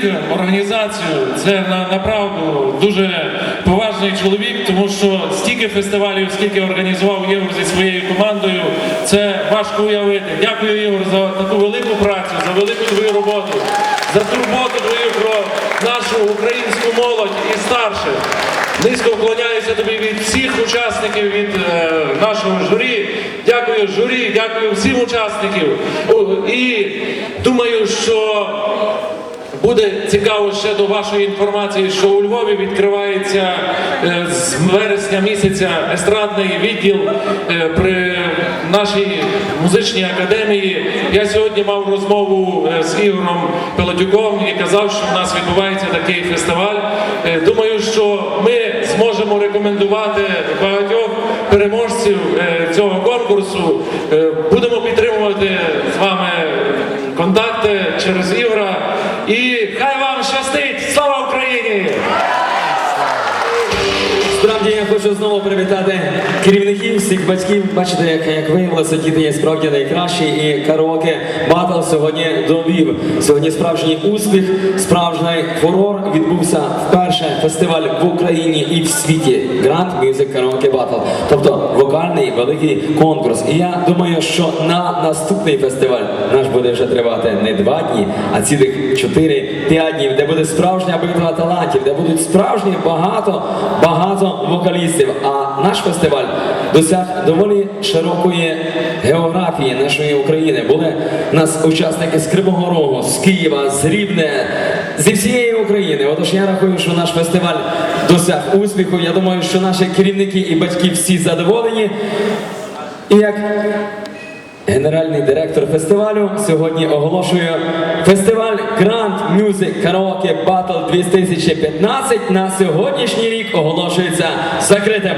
керівник організацію це на, направду дуже поважний чоловік, тому що стільки фестивалів, скільки організував Євро зі своєю командою, це важко уявити. Дякую, Ігор, за таку велику працю, за велику твою роботу, за турботу твою про нашу українську молодь і старших. Низько вклоняюся тобі від всіх учасників, від е, нашого журі. Дякую журі, дякую всім учасникам. І думаю, що буде цікаво ще до вашої інформації, що у Львові відкривається е, з вересня місяця естрадний відділ е, при нашій музичній академії. Я сьогодні мав розмову е, з Ігорем Пелотюком і казав, що в нас відбувається такий фестиваль. Думаю, що ми зможемо рекомендувати багатьох переможців цього конкурсу. Будемо підтримувати з вами контакти через Ігора. І хай вам щастить! Слава Україні! Справді я хочу знову привітати керівників, всіх батьків. Бачите, як, як виявилося, діти є справді найкращі, і караоке батл сьогодні довів. Сьогодні справжній успіх, справжній фурор відбувся вперше фестиваль в Україні і в світі Grand Music Karaoke Battle. Тобто вокальний великий конкурс. І я думаю, що на наступний фестиваль наш буде вже тривати не два дні, а цілих 4-5 днів, де буде справжня битва талантів, де будуть справжні багато, багато вокалістів. А наш фестиваль досяг доволі широкої географії нашої України. Були у нас учасники з Кривого Рогу, з Києва, з Рівне, зі всієї України. Отож я рахую, що наш фестиваль досяг успіху. Я думаю, що наші керівники і батьки всі задоволені. І як Генеральний директор фестивалю сьогодні оголошує фестиваль Grand Music Karaoke Battle 2015 на сьогоднішній рік оголошується закритим.